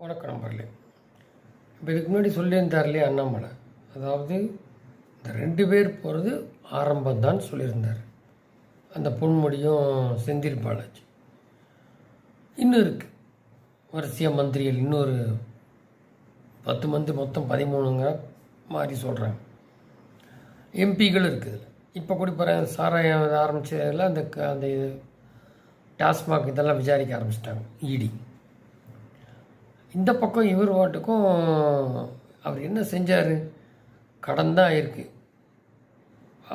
வணக்கம் நம்பர்லே இப்போ இதுக்கு முன்னாடி சொல்லியிருந்தார் இல்லையா அண்ணாமலை. அதாவது இந்த ரெண்டு பேர் போகிறது ஆரம்பம் சொல்லியிருந்தார். அந்த பொன்முடியும் செந்தில் பாலாஜி. இன்னும் இருக்குது வரிசையாக மந்திரிகள் இன்னொரு பத்து மந்தி மொத்தம் பதிமூணுங்க மாதிரி சொல்கிறாங்க எம்பிகள் இருக்குது இப்போ கூட இப்போ சாராயம் ஆரம்பித்ததில் அந்த க- அந்த இது டாஸ்மாக் இதெல்லாம் விசாரிக்க ஆரம்பிச்சிட்டாங்க. இடி. இந்த பக்கம் இவர் வாட்டுக்கும் அவர் என்ன செஞ்சார்? கடன் தான் ஆயிருக்கு.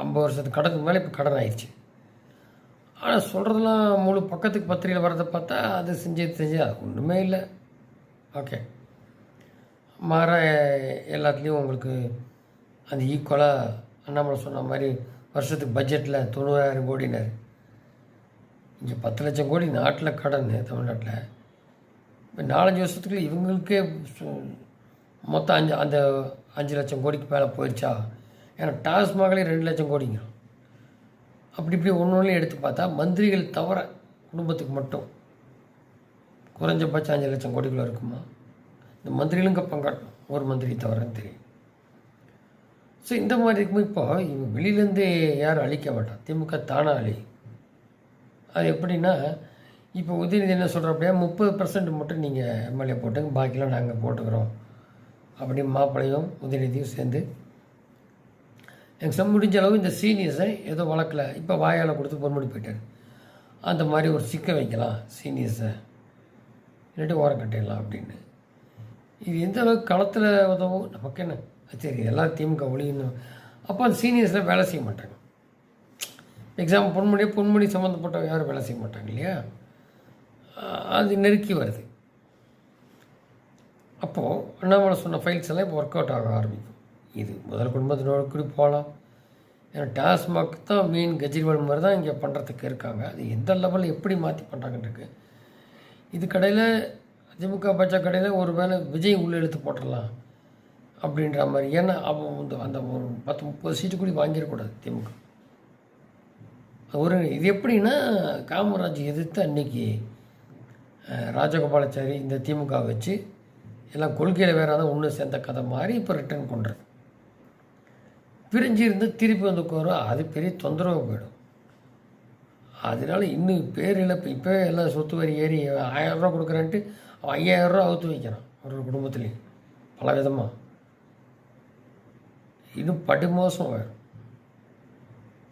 ஐம்பது வருஷத்துக்கு கடனுக்கு மேலே இப்போ கடன் ஆயிடுச்சு. ஆனால் சொல்கிறதெல்லாம் முழு பக்கத்துக்கு பத்திரிகையில் வரதை பார்த்தா அது செஞ்சு செஞ்சு அது ஒன்றுமே இல்லை. ஓகே. மாற எல்லாத்துலேயும் உங்களுக்கு அந்த ஈக்குவலாக அண்ணாமலை சொன்ன மாதிரி வருஷத்துக்கு பட்ஜெட்டில் தொண்ணூறாயிரம் கோடினார். இங்கே பத்து லட்சம் கோடி நாட்டில் கடன் தமிழ்நாட்டில். இப்போ நாலஞ்சு வருஷத்துக்குள்ள இவங்களுக்கே சு- மொத்தம் அஞ்சு அந்த அஞ்சு லட்சம் கோடிக்கு மேலே போயிடுச்சா? ஏன்னா டாஸ்மாகலே ரெண்டு லட்சம் கோடிங்க. அப்படி இப்படி ஒன்று ஒன்று எடுத்து பார்த்தா மந்திரிகள் தவிர குடும்பத்துக்கு மட்டும் குறைஞ்சபட்சம் அஞ்சு லட்சம் கோடிக்குள்ளே இருக்குமா? இந்த மந்திரிகளுங்க பங்காட்டணும் ஒரு மந்திரி தவிரன்னு தெரியும். ஸோ இந்த மாதிரி இருக்கும்போது இப்போ இவங்க வெளியிலேருந்து யாரும் அழிக்க மாட்டான் திமுக தானாக அழி அது எப்படின்னா இப்போ உதயநிதி என்ன சொல்கிற அப்படியே முப்பது பர்சன்ட் மட்டும் நீங்கள் எம்எல்ஏ போட்டுங்க பாக்கிலாம் நாங்கள் போட்டுக்கிறோம். அப்படி மாப்பிள்ளையும் உதயநிதியும் சேர்ந்து. எனக்கு சம் முடிஞ்ச அளவு இந்த சீனியர்ஸை ஏதோ வழக்கில் இப்போ வாயால் கொடுத்து பொன்முடி போயிட்டார். அந்த மாதிரி ஒரு சிக்க வைக்கலாம் சீனியர்ஸை இல்லாட்டி ஓரம் கட்டிடலாம் அப்படின்னு. இது எந்த அளவுக்கு களத்தில் உதவும் நமக்கு என்ன? சரி எல்லாம் திமுக ஒளியணும் அப்போ அந்த சீனியர்ஸில் வேலை செய்ய மாட்டாங்க. எக்ஸாம் பொன்முடியே பொன்முடி சம்மந்தப்பட்ட யாரும் வேலை செய்ய மாட்டாங்க இல்லையா? அது நெருக்கி வருது. அப்போது அண்ணாமலை சொன்ன ஃபைல்ஸ் எல்லாம் இப்போ ஒர்க் அவுட் ஆக ஆரம்பிக்கும். இது முதல் குடும்பத்தினோட கூட போகலாம் ஏன்னா டாஸ்மாக் தான் மீன் கெஜ்ரிவால் மாதிரி தான் இங்கே பண்ணுறதுக்கு இருக்காங்க. அது எந்த லெவலில் எப்படி மாற்றி பண்ணுறாங்கன்றிருக்கு இது கடையில் திமுக பாஜக கடையில் ஒரு வேளை விஜய் உள்ளே இழுத்து போட்டுடலாம் அப்படின்ற மாதிரி. ஏன்னா அவன் வந்து அந்த ஒரு பத்து முப்பது சீட்டு கூட வாங்கிடக்கூடாது திமுக. ஒரு இது எப்படின்னா காமராஜ் எதிர்த்து அன்னைக்கு ராஜகோபாலாச்சாரி இந்த திமுக வச்சு எல்லாம் கொள்கையில் வேற தான் ஒன்று சேர்ந்த கதை மாதிரி இப்போ ரிட்டர்ன் பண்ணுறது பிரிஞ்சு இருந்து திருப்பி வந்து உட்காரும் அது பெரிய தொந்தரவு போயிடும். அதனால இன்னும் பேர் இழப்பு இப்போ எல்லாம் சொத்து வரி ஏறி ஆயிரரூவா கொடுக்குறான்ட்டு கொடுக்குறேன்ட்டு அவன் ஐயாயிரம் அவுத்து வைக்கிறான் ஒரு ஒரு குடும்பத்துலேயும் பல விதமாக இன்னும் படுமோசம் ஆயிடும்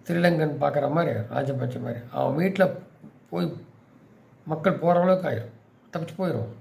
ஸ்ரீலங்கன் பார்க்குற மாதிரி ராஜபட்ச மாதிரி. அவன் வீட்டில் போய் மக்கள் போகிற அளவுக்கு ஆயிரும். தப்பிச்சு போயிடும்